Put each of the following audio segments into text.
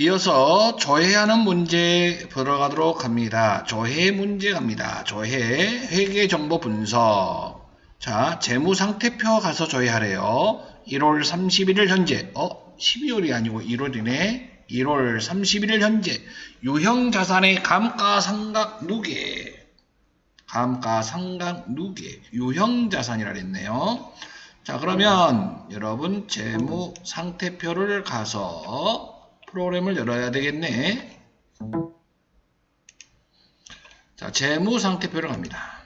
이어서 조회하는 문제 들어가도록 합니다. 조회 문제 갑니다. 조회, 회계 정보 분석. 자, 재무 상태표 가서 조회하래요. 1월 31일 현재, 어, 12월이 아니고 1월이네. 1월 31일 현재, 유형 자산의 감가상각 누계. 감가상각 누계. 유형 자산이라 그랬네요. 자, 그러면 여러분 재무 상태표를 가서 프로그램을 열어야 되겠네. 자, 재무 상태표를 갑니다.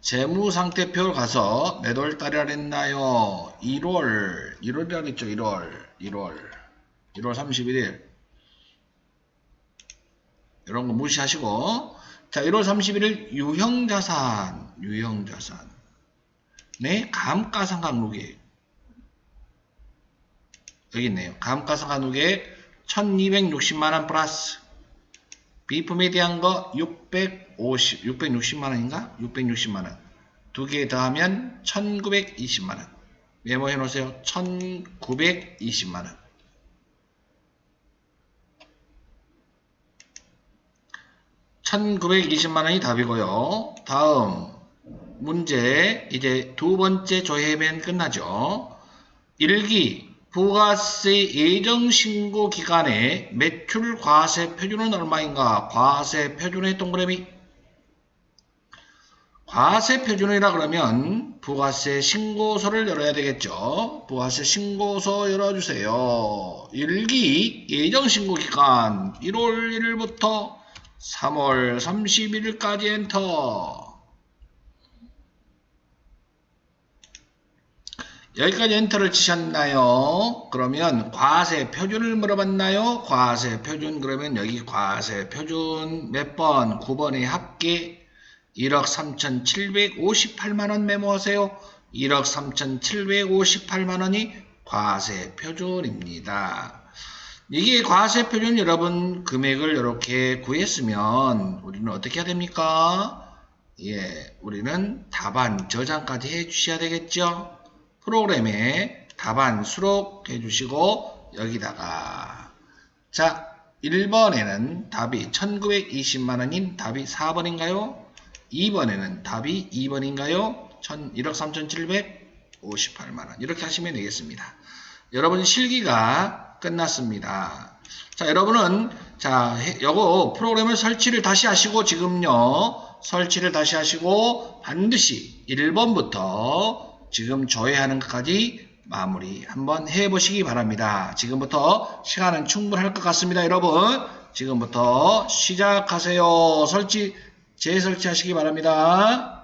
재무 상태표를 가서 몇 월 달이라 그랬나요? 1월, 1월이라 그랬죠, 1월, 1월, 1월 31일. 이런 거 무시하시고, 자, 1월 31일 유형자산, 유형자산. 네, 감가상각 누계. 여기 있네요. 감가상각 누계 1260만원 플러스. 비품에 대한 거 650, 660만원인가? 660만원. 두 개 더하면 1920만원. 메모해 놓으세요. 1920만원. (1920만원이) 답이고요 다음 문제 이제 두 번째 조회면 끝나죠. 1기 부가세 예정 신고 기간에 매출 과세 표준은 얼마인가? 과세 표준의 동그라미 과세 표준이라 그러면 부가세 신고서를 열어야 되겠죠. 부가세 신고서 열어주세요. 1기 예정 신고 기간 1월 1일부터 3월 31일까지 엔터 여기까지 엔터를 치셨나요? 그러면 과세 표준을 물어봤나요? 과세 표준 그러면 여기 과세 표준 몇 번? 9번의 합계 1억 3,758만원 메모하세요. 1억 3,758만원이 과세 표준입니다. 이게 과세 표준 여러분 금액을 이렇게 구했으면 우리는 어떻게 해야 됩니까? 예, 우리는 답안 저장까지 해 주셔야 되겠죠? 프로그램에 답안 수록해 주시고 여기다가 자 1번에는 답이 1920만원인 답이 4번인가요? 2번에는 답이 2번인가요? 1억 3758만원 이렇게 하시면 되겠습니다. 여러분 실기가 끝났습니다. 자 여러분은 자 요거 프로그램을 설치를 다시 하시고 지금요 설치를 다시 하시고 반드시 1번부터 지금 조회하는 것까지 마무리 한번 해보시기 바랍니다. 지금부터 시간은 충분할 것 같습니다. 여러분 지금부터 시작하세요. 설치 재설치 하시기 바랍니다.